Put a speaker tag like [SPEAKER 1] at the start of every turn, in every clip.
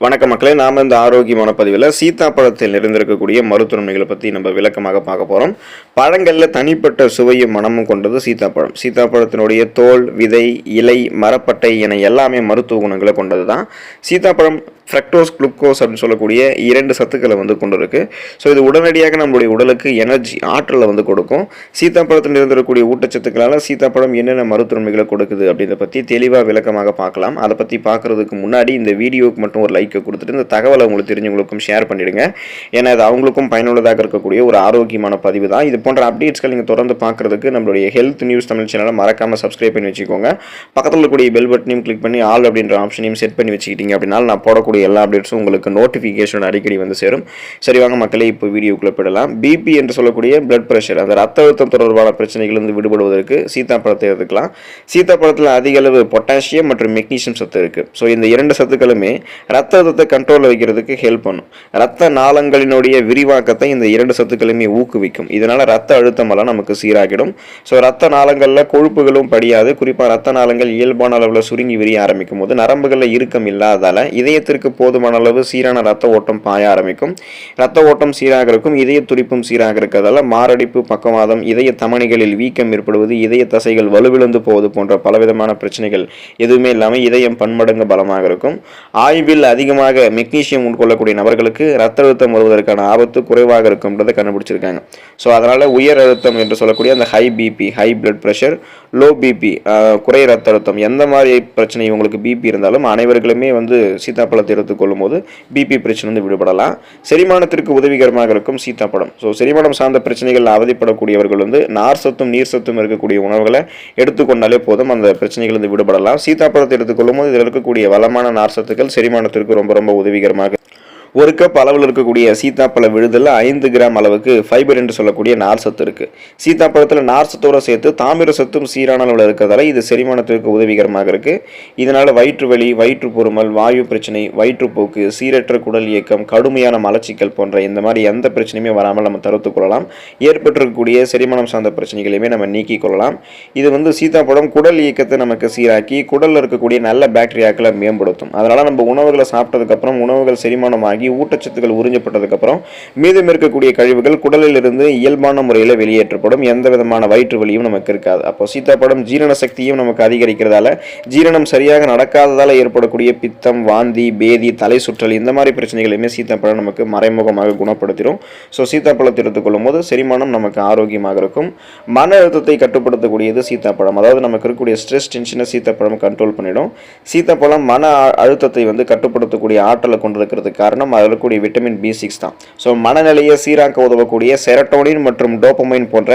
[SPEAKER 1] வணக்க மக்களே நாம் இந்த ஆரோக்கியமான பதிவில் சீத்தாப்பழத்தில் இருந்திருக்கக்கூடிய மருத்துவமைகளை பற்றி நம்ம விளக்கமாக பார்க்க போகிறோம் பழங்களில் தனிப்பட்ட சுவையும் மனமும் கொண்டது சீத்தாப்பழம் சீத்தாப்பழத்தினுடைய தோல் விதை இலை மரப்பட்டை என எல்லாமே மருத்துவ குணங்களை கொண்டது தான் சீத்தாப்பழம் ஃப்ரக்டோஸ் குளுக்கோஸ் அப்படின்னு சொல்லக்கூடிய இரண்டு சத்துக்களை வந்து கொண்டு ஸோ இது உடனடியாக நம்மளுடைய உடலுக்கு எனர்ஜி ஆற்றலை வந்து கொடுக்கும். சீத்தாப்பழத்தில் இருந்திருக்கக்கூடிய ஊட்டச்சத்துக்களால் சீத்தாப்பழம் என்னென்ன மருத்துவமைகளை கொடுக்குது அப்படின்றத பற்றி தெளிவாக விளக்கமாக பார்க்கலாம். அதை பற்றி பார்க்குறதுக்கு முன்னாடி இந்த வீடியோவுக்கு மட்டும் ஒரு லைக்கை கொடுத்துட்டு இந்த தகவலை உங்களுக்கு தெரிஞ்சவங்களுக்கும் ஷேர் பண்ணிவிடுங்க ஏன்னா அது அவங்களுக்கும் பயனுள்ளதாக இருக்கக்கூடிய ஒரு ஆரோக்கியமான பதிவு தான். இது போன்ற அப்டேட்ஸ்கள் நீங்கள் தொடர்ந்து பார்க்குறதுக்கு நம்மளுடைய ஹெல்த் நியூஸ் தமிழ் சேனலை மறக்காமல் சப்ஸ்கிரைப் பண்ணி வச்சுக்கோங்க. பக்கத்தில் இருக்கக்கூடிய பெல் பட்டனையும் கிளிக் பண்ணி ஆல் அப்படின்ற ஆப்ஷனையும் செட் பண்ணி வச்சுக்கிட்டீங்க அப்படின்னா நான் போடக்கூடிய வரக்கூடிய எல்லா அப்டேட்ஸும் உங்களுக்கு நோட்டிஃபிகேஷன் அடிக்கடி வந்து சேரும். சரி வாங்க மக்களே இப்போ வீடியோக்குள்ளே போயிடலாம். பிபி என்று சொல்லக்கூடிய பிளட் ப்ரெஷர் அந்த ரத்த அழுத்தம் தொடர்பான பிரச்சனைகளிலிருந்து விடுபடுவதற்கு சீத்தாப்பழத்தை எடுத்துக்கலாம். சீத்தாப்பழத்தில் அதிக அளவு பொட்டாசியம் மற்றும் மெக்னீஷியம் சத்து இருக்குது ஸோ இந்த இரண்டு சத்துக்களுமே ரத்த அழுத்தத்தை கண்ட்ரோலில் வைக்கிறதுக்கு ஹெல்ப் பண்ணும். ரத்த நாளங்களினுடைய விரிவாக்கத்தை இந்த இரண்டு சத்துக்களுமே ஊக்குவிக்கும். இதனால் ரத்த அழுத்தமெல்லாம் நமக்கு சீராகிடும். ஸோ ரத்த நாளங்களில் கொழுப்புகளும் படியாது. குறிப்பாக ரத்த நாளங்கள் இயல்பான அளவில் சுருங்கி விரிய ஆரம்பிக்கும் போது நரம்புகளில் இறுக்கம் இல்லாதால இதயத்திற்கு போதுமான அளவு சீரான ரத்த ஓட்டம் பாய ஆரம்பிக்கும். ரத்த ஓட்டம் சீராக இருக்கும் இதய துடிப்பும் சீராக இருக்கிறதால மாரடைப்பு பக்கவாதம் இதய தமணிகளில் வீக்கம் ஏற்படுவது இதய தசைகள் வலுவிழந்து போவது போன்ற பலவிதமான பிரச்சனைகள் எதுவுமே இல்லாமல் இதயம் பன்மடங்கு பலமாக இருக்கும். ஆய்வில் அதிகமாக மெக்னீசியம் உட்கொள்ளக்கூடிய நபர்களுக்கு ரத்த அழுத்தம் வருவதற்கான ஆபத்து குறைவாக இருக்கும்ன்றதை கண்டுபிடிச்சிருக்காங்க. ஸோ அதனால் உயர் அழுத்தம் என்று சொல்லக்கூடிய அந்த high BP high blood pressure low BP குறை ரத்த அழுத்தம் எந்த மாதிரி பிரச்சனை உங்களுக்கு பிபி இருந்தாலும் அனைவர்களுமே வந்து சீதாப்பழத்தை சேர்த்து போது பிபி பிரச்சனை வந்து விடுபடலாம். செரிமானத்திற்கு உதவிகரமாக இருக்கும் சீத்தாப்பழம் ஸோ செரிமானம் சார்ந்த பிரச்சனைகள் அவதிப்படக்கூடியவர்கள் வந்து நார் சத்தும் நீர் சத்தும் இருக்கக்கூடிய உணவுகளை எடுத்துக்கொண்டாலே போதும் அந்த பிரச்சனைகள் வந்து விடுபடலாம் சீத்தாப்பழத்தை எடுத்துக்கொள்ளும் போது இதில் இருக்கக்கூடிய வளமான நார் சத்துக்கள் செரிமானத்திற்கு ரொம்ப ரொம்ப உதவிகரமாக ஒரு கப் அளவில் இருக்கக்கூடிய சீத்தாப்பழ விழுதில் ஐந்து கிராம் அளவுக்கு ஃபைபர் என்று சொல்லக்கூடிய நார் சத்து இருக்குது சீத்தாப்பழத்தில் நார் சத்தோடு சேர்த்து தாமிர சத்தும் சீரான அளவில் இருக்கிறதால இது செரிமானத்திற்கு உதவிகரமாக இருக்குது இதனால் வயிற்று வலி வயிற்று பொறுமல் வாயு பிரச்சனை வயிற்றுப்போக்கு சீரற்ற குடல் இயக்கம் கடுமையான மலச்சிக்கல் போன்ற இந்த மாதிரி எந்த பிரச்சனையுமே வராமல் நம்ம தடுத்துக் கொள்ளலாம். ஏற்பட்டிருக்கக்கூடிய செரிமானம் சார்ந்த பிரச்சனைகளையுமே நம்ம நீக்கிக் கொள்ளலாம். இது வந்து சீத்தாப்பழம் குடல் இயக்கத்தை நமக்கு சீராக்கி குடலில் இருக்கக்கூடிய நல்ல பாக்டீரியாக்களை மேம்படுத்தும். அதனால் நம்ம உணவுகளை சாப்பிட்டதுக்கப்புறம் உணவுகள் செரிமானம் ஆகி ஊட்டச்சத்துக்கள் உறிஞ்சப்பட்டதுக்கப்புறம் மீதம் இருக்கக்கூடிய கழிவுகள் குடலில் இருந்து இயல்பான முறையில் வெளியேற்றப்படும். எந்த விதமான வயிற்று வலியும் நமக்கு இருக்காது. அப்போ சீத்தாப்பழம் ஜீரண சக்தியும் நமக்கு அதிகரிக்கிறதால ஜீரணம் சரியாக நடக்காததால் ஏற்படக்கூடிய பித்தம் வாந்தி பேதி தலை சுற்றல் இந்த மாதிரி பிரச்சனைகளையுமே சீத்தாப்பழம் நமக்கு மறைமுகமாக குணப்படுத்திடும். ஸோ சீத்தாப்பழத்தை எடுத்துக்கொள்ளும் போது செரிமானம் நமக்கு ஆரோக்கியமாக இருக்கும். மன அழுத்தத்தை கட்டுப்படுத்தக்கூடியது சீத்தாப்பழம். அதாவது நமக்கு இருக்கக்கூடிய ஸ்ட்ரெஸ் டென்ஷனை சீத்தாப்பழம் கண்ட்ரோல் பண்ணிடும். சீத்தாப்பழம் மன அழுத்தத்தை வந்து கட்டுப்படுத்தக்கூடிய ஆற்றலை கொண்டிருக்கிறதுக்கு காரணம் அதில் இருக்கக்கூடிய விட்டமின் பி சிக்ஸ் தான். ஸோ மனநிலையை சீராக்க உதவக்கூடிய செரட்டோனின் மற்றும் டோப்பமைன் போன்ற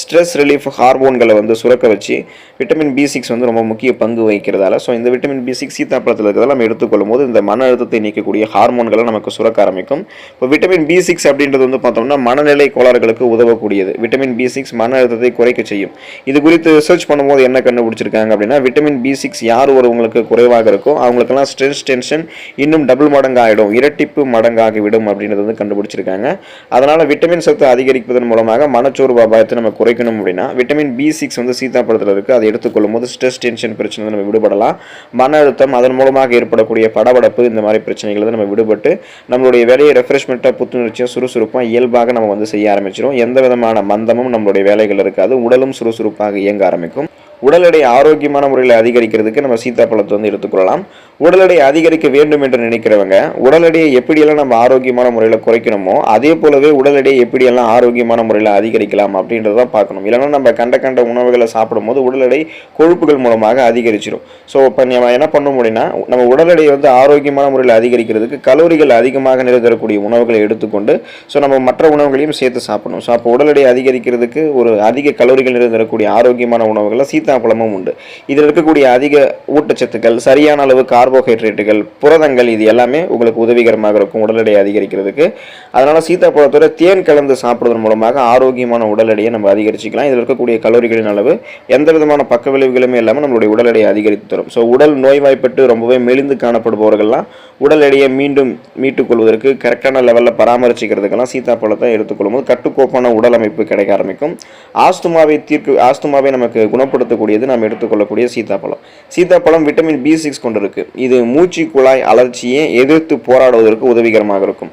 [SPEAKER 1] ஸ்ட்ரெஸ் ரிலீஃப் ஹார்மோன்களை வந்து சுரக்க வச்சு விட்டமின் பி சிக்ஸ் வந்து ரொம்ப முக்கிய பங்கு வகிக்கிறதால ஸோ இந்த விட்டமின் பி சிக்ஸ் சீத்தாப்பழத்தில் இருக்கிறதால நம்ம எடுத்துக்கொள்ளும் போது இந்த மன அழுத்தத்தை நீக்கக்கூடிய ஹார்மோன்களை நமக்கு சுரக்க ஆரம்பிக்கும். இப்போ விட்டமின் பி சிக்ஸ் அப்படின்றது வந்து பார்த்தோம்னா மனநிலை கோளாறுகளுக்கு உதவக்கூடியது. விட்டமின் பி சிக்ஸ் மன அழுத்தத்தை குறைக்க செய்யும். இது குறித்து ரிசர்ச் பண்ணும்போது என்ன கண்டுபிடிச்சிருக்காங்க அப்படின்னா விட்டமின் பி சிக்ஸ் யார் ஒருவங்களுக்கு குறைவாக இருக்கோ அவங்களுக்கெல்லாம் ஸ்ட்ரெஸ் டென்ஷன் இன்னும் டபுள் மடங்கு ஆகிடும் இரட்டி மடங்காகி விடும் அப்படின்றது வந்து கண்டுபிடிச்சிருக்காங்க. அதனால் விட்டமின் சத்து அதிகரிப்பதன் மூலமாக மனச்சோர்வு அபாயத்தை நம்ம குறைக்கணும் அப்படின்னா விட்டமின் பி சிக்ஸ் வந்து சீத்தாப்பழத்தில் இருக்குது அதை எடுத்துக்கொள்ளும் போது ஸ்ட்ரெஸ் டென்ஷன் பிரச்சனை நம்ம விடுபடலாம். மன அழுத்தம் அதன் மூலமாக ஏற்படக்கூடிய படபடப்பு இந்த மாதிரி பிரச்சனைகளை வந்து நம்ம விடுபட்டு நம்மளுடைய வேலையை ரெஃப்ரெஷ்மெண்ட்டாக புத்துணர்ச்சியாக சுறுசுறுப்பாக இயல்பாக நம்ம வந்து செய்ய ஆரம்பிச்சிடும் எந்த விதமான மந்தமும் நம்மளுடைய வேலைகள் இருக்காது. உடலும் சுறுசுறுப்பாக இயங்க ஆரம்பிக்கும். உடல் எடை ஆரோக்கியமான முறையில் அதிகரிக்கிறதுக்கு நம்ம சீத்தாப்பழத்தை வந்து எடுத்துக்கொள்ளலாம். உடல் எடை அதிகரிக்க வேண்டும் என்று நினைக்கிறவங்க உடல் எடையை எப்படியெல்லாம் நம்ம ஆரோக்கியமான முறையில் குறைக்கணுமோ அதே போலவே உடல் எடையை எப்படியெல்லாம் ஆரோக்கியமான முறையில் அதிகரிக்கலாம் அப்படின்றத பார்க்கணும். இல்லைன்னா நம்ம கண்ட கண்ட உணவுகளை சாப்பிடும்போது உடல் எடை கொழுப்புகள் மூலமாக அதிகரிச்சிடும் ஸோ இப்போ நம்ம என்ன பண்ண முடியும்னா நம்ம உடல் எடையை வந்து ஆரோக்கியமான முறையில் அதிகரிக்கிறதுக்கு கலோரிகள் அதிகமாக நிறைந்தரக்கூடிய உணவுகளை எடுத்துக்கொண்டு ஸோ நம்ம மற்ற உணவுகளையும் சேர்த்து சாப்பிடணும். ஸோ அப்போ உடல் எடை அதிகரிக்கிறதுக்கு ஒரு அதிக கலோரிகள் நிறைந்தரக்கூடிய ஆரோக்கியமான உணவுகளை சீத்தாப்பழமும் உண்டு. இதில் இருக்கக்கூடிய அதிக ஊட்டச்சத்துக்கள் சரியான அளவு கார்போஹைட்ரேட்டுகள் புரதங்கள் இது எல்லாமே உங்களுக்கு உதவிகரமாக இருக்கும் உடல் எடையை அதிகரிக்கிறதுக்கு. அதனால் சீத்தாப்பழத்தோட தேன் கலந்து சாப்பிடுவதன் மூலமாக ஆரோக்கியமான உடல் எடையை நம்ம அதிகரிச்சுக்கலாம். இதில் இருக்கக்கூடிய கலோரிகளின் அளவு எந்த விதமான பக்க விளைவுகளுமே இல்லாமல் நம்மளுடைய உடல் எடையை அதிகரித்து தரும். ஸோ உடல் நோய்வாய்ப்பட்டு ரொம்பவே மெலிந்து காணப்படுபவர்கள்லாம் உடல் எடையை மீண்டும் மீட்டுக்கொள்வதற்கு கரெக்டான லெவலில் பராமரிச்சுக்கிறதுக்கெல்லாம் சீத்தாப்பழத்தை எடுத்துக்கொள்ளும்போது கட்டுக்கோப்பான உடல் அமைப்பு கிடைக்க ஆரம்பிக்கும். ஆஸ்துமாவை தீர்க்க ஆஸ்துமாவை நமக்கு குணப்படுத்த இருக்கக்கூடியது நாம் எடுத்துக்கொள்ளக்கூடிய சீத்தாப்பழம் சீத்தாப்பழம் விட்டமின் பி சிக்ஸ் கொண்டிருக்கு. இது மூச்சு குழாய் அலர்ச்சியை எதிர்த்து போராடுவதற்கு உதவிகரமாக இருக்கும்.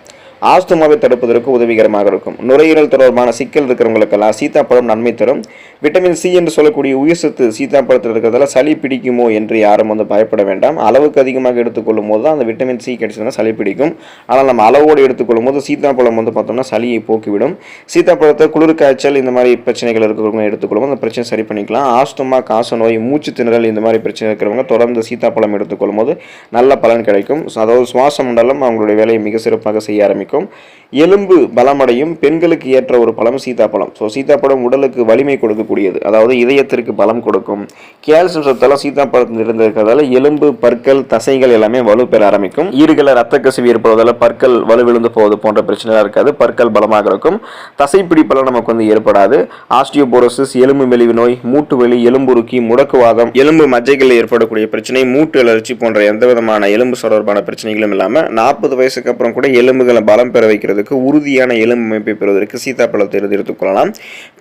[SPEAKER 1] ஆஸ்துமாவை தடுப்பதற்கு உதவிகரமாக இருக்கும். நுரையீரல் தொடர்பான சிக்கல் இருக்கிறவங்களுக்கெல்லாம் சீத்தாப்பழம் நன்மை தரும். விட்டமின் சி என்று சொல்லக்கூடிய உயிர் சத்து சீத்தாப்பழத்தில் இருக்கிறதால சளி பிடிக்குமோ என்று யாரும் வந்து பயப்பட வேண்டாம். அளவுக்கு அதிகமாக எடுத்துக்கொள்ளும் போது தான் அந்த விட்டமின் சி கிடைச்சதுன்னா சளி பிடிக்கும். ஆனால் நம்ம அளவோடு எடுத்துக்கொள்ளும் போது சீத்தாப்பழம் வந்து பார்த்தோம்னா சளியை போக்கிவிடும். சீத்தாப்பழத்தை குளிர் காய்ச்சல் இந்த மாதிரி பிரச்சனைகள் இருக்கிறவங்க எடுத்துக்கொள்ளும் அந்த பிரச்சனை சரி பண்ணிக்கலாம். ஆஸ்துமா காச நோய் மூச்சு திணறல் இந்த மாதிரி பிரச்சனை இருக்கிறவங்க தொடர்ந்து சீத்தாப்பழம் எடுத்துக்கொள்ளும் போது நல்ல பலன் கிடைக்கும். அதாவது சுவாச மண்டலம் அவங்களுடைய வேலையை மிக சிறப்பாக செய்ய ஆரம்பிக்கும். எலும்பு பலமடையும் பெண்களுக்கு ஏற்ற ஒரு பழம் சீதாப்பழம் ஸோ சீதாப்பழம் உடலுக்கு வலிமை கொடுக்கக்கூடியது. அதாவது இதயத்திற்கு பலம் கொடுக்கும். கேல்சியம் சத்தெல்லாம் சீதாப்பழத்தில் இருந்திருக்கிறதால எலும்பு பற்கள் தசைகள் எல்லாமே வலு பெற ஆரம்பிக்கும். ஈறுகளை ரத்த கசிவு ஏற்படுவதால் பற்கள் வலுவிழுந்து போவது போன்ற பிரச்சனைலாம் இருக்காது. பற்கள் பலமாக இருக்கும். தசை பிடிப்பெல்லாம் நமக்கு வந்து ஏற்படாது. ஆஸ்டியோபோரோசிஸ் எலும்பு மெலிவு நோய் மூட்டு வலி எலும்புருக்கி முடக்குவாதம் எலும்பு மஜ்ஜைகளில் ஏற்படக்கூடிய பிரச்சனை மூட்டு அலர்ச்சி போன்ற எந்த விதமான எலும்பு தொடர்பான பிரச்சனைகளும் இல்லாமல் நாற்பது வயசுக்கு அப்புறம் கூட எலும்புகளை பலம் பெற வைக்கிறதுக்கு உறுதியான எலும்பு அமைப்பை பெறுவதற்கு சீத்தாப்பழத்தை இருந்து எடுத்துக்கொள்ளலாம்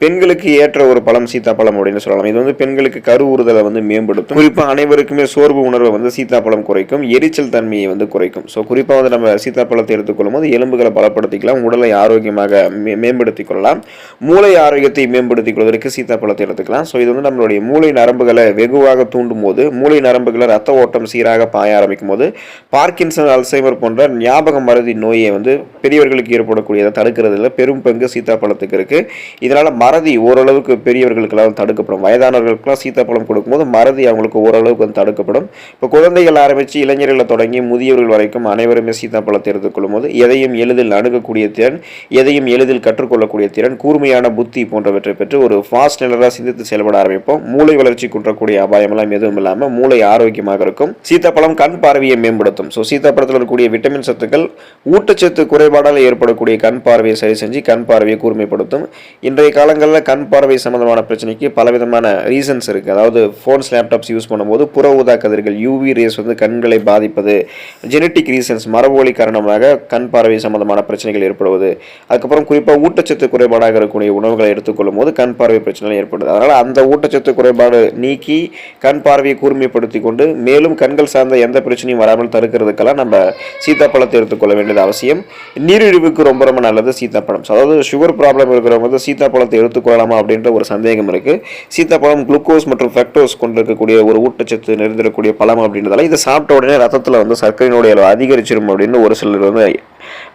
[SPEAKER 1] பெண்களுக்கு ஏற்ற ஒரு பழம் சீத்தாப்பழம் அப்படின்னு சொல்லலாம். இது வந்து பெண்களுக்கு கரு உறுதலை வந்து மேம்படுத்தும். குறிப்பாக அனைவருக்குமே சோர்வு உணர்வை வந்து சீத்தாப்பழம் குறைக்கும். எரிச்சல் தன்மையை வந்து குறைக்கும். ஸோ குறிப்பாக வந்து நம்ம சீத்தாப்பழத்தை எடுத்துக்கொள்ளும் போது எலும்புகளை பலப்படுத்திக்கலாம். உடலை ஆரோக்கியமாக மே மேம்படுத்திக் கொள்ளலாம். மூளை ஆரோக்கியத்தை மேம்படுத்திக் கொள்வதற்கு சீத்தாப்பழத்தை எடுத்துக்கலாம். ஸோ இது வந்து நம்மளுடைய மூளை நரம்புகளை வெகுவாக தூண்டும் போது மூளை நரம்புகளை ரத்த ஓட்டம் சீராக பாய ஆரம்பிக்கும் போது பார்க்கின்சன் அல்சைமர் போன்ற ஞாபக மருதி நோயை வந்து பெரியவர்களுக்கு ஏற்படக்கூடியதை தடுக்கிறதுல பெரும் பங்கு சீத்தாப்பழத்துக்கு இருக்குது இதனால் மறதி ஓரளவுக்கு பெரியவர்களுக்கெல்லாம் தடுக்கப்படும். வயதானவர்களுக்கெல்லாம் சீத்தாப்பழம் கொடுக்கும்போது மறதி அவங்களுக்கு ஓரளவுக்கு வந்து தடுக்கப்படும். இப்போ குழந்தைகள் ஆரம்பித்து இளைஞர்களை தொடங்கி முதியவர்கள் வரைக்கும் அனைவருமே சீத்தாப்பழத்தை எடுத்துக்கொள்ளும் போது எதையும் எளிதில் அணுகக்கூடிய திறன் எதையும் எளிதில் கற்றுக்கொள்ளக்கூடிய திறன் கூர்மையான புத்தி போன்றவற்றை பெற்று ஒரு ஃபாஸ்ட் நிலராக சிந்தித்து செயல்பட ஆரம்பிப்போம். மூளை வளர்ச்சி குன்றக்கூடிய அபாயமெல்லாம் எதுவும் இல்லாமல் மூளை ஆரோக்கியமாக இருக்கும். சீத்தாப்பழம் கண் பார்வையை மேம்படுத்தும். ஸோ சீத்தாப்பழத்தில் இருக்கக்கூடிய விட்டமின் சத்துக்கள் ஊட்டச்சத்து குறைபாடால் ஏற்படக்கூடிய கண் பார்வையை சரி செஞ்சு கண் பார்வையை கூர்மைப்படுத்தும். இன்றைய காலங்களில் கண் பார்வை சம்பந்தமான பிரச்சனைக்கு பலவிதமான ரீசன்ஸ் இருக்குது அதாவது ஃபோன்ஸ் லேப்டாப்ஸ் யூஸ் பண்ணும்போது புற ஊதா கதிர்கள் யூவி ரேஸ் வந்து கண்களை பாதிப்பது ஜெனட்டிக் ரீசன்ஸ் மரபொழி காரணமாக கண் பார்வை சம்பந்தமான பிரச்சனைகள் ஏற்படுவது அதுக்கப்புறம் குறிப்பாக ஊட்டச்சத்து குறைபாடாக இருக்கக்கூடிய உணவுகளை எடுத்துக்கொள்ளும் போது கண் பார்வை பிரச்சனைகள் ஏற்படுது. அதனால் அந்த ஊட்டச்சத்து குறைபாடு நீக்கி கண் பார்வையை கூர்மைப்படுத்தி கொண்டு மேலும் கண்கள் சார்ந்த எந்த பிரச்சனையும் வராமல் தடுக்கிறதுக்கெல்லாம் நம்ம சீத்தாப்பழத்தை எடுத்துக்கொள்ள வேண்டியது அவசியம். நீரிழிவுக்கு ரொம்ப ரொம்ப நல்லது சீத்தாப்பழம். ஸோ அதாவது சுகர் ப்ராப்ளம் இருக்கிறவங்க வந்து சீத்தாப்பழத்தை எடுத்துக்கொள்ளலாமா அப்படின்ற ஒரு சந்தேகம் இருக்குது சீத்தாப்பழம் குளுக்கோஸ் மற்றும் ஃபெக்டோஸ் கொண்டிருக்கக்கூடிய ஒரு ஊட்டச்சத்து நிறைந்திருக்கக்கூடிய பழம் அப்படின்றதால இதை சாப்பிட்ட உடனே ரத்தத்தில் வந்து சர்க்கரையினுடைய அளவு அதிகரிச்சிடும் அப்படின்னு ஒரு சிலர் வந்து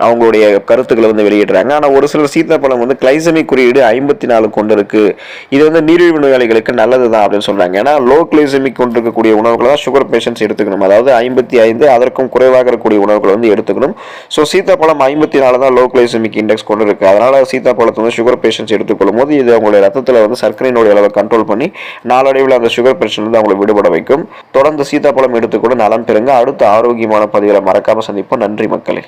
[SPEAKER 1] அவங்களுடைய கருத்துக்களை வந்து வெளியிடுறாங்க. ஆனால் ஒரு சிலர் சீத்தாப்பழம் வந்து கிளைசமிக் குறியீடு ஐம்பத்தி நாலு கொண்டு இருக்குது இது வந்து நீரிழிவு நோயாளிகளுக்கு நல்லது தான் அப்படின்னு சொல்கிறாங்க ஏன்னா லோ கிளைசமிக் கொண்டிருக்கக்கூடிய உணவுகளை தான் சுகர் பேஷண்ட்ஸ் எடுத்துக்கணும். அதாவது ஐம்பத்தி ஐந்து அதற்கும் குறைவாக இருக்கக்கூடிய உணவுகளை வந்து எடுத்துக்கணும். ஸோ சீத்தாப்பழம் ஐம்பத்தி நாலு தான் லோ கிளைசமிக் இண்டெக்ஸ் கொண்டு இருக்குது அதனால் சீத்தாப்பழத்தை வந்து சுகர் பேஷண்ட்ஸ் எடுத்துக்கொள்ளும் போது இது அவங்களுடைய ரத்தத்தில் வந்து சர்க்கரையினுடைய அளவை கண்ட்ரோல் பண்ணி நாளடைவில் அந்த சுகர் பிரச்சனை வந்து அவங்களை விடுபட வைக்கும். தொடர்ந்து சீத்தாப்பழம் எடுத்துக்கொண்டு நலம் பெறுங்க. அடுத்த ஆரோக்கியமான பதிவுகளை மறக்காமல் சந்திப்போம். நன்றி மக்களே.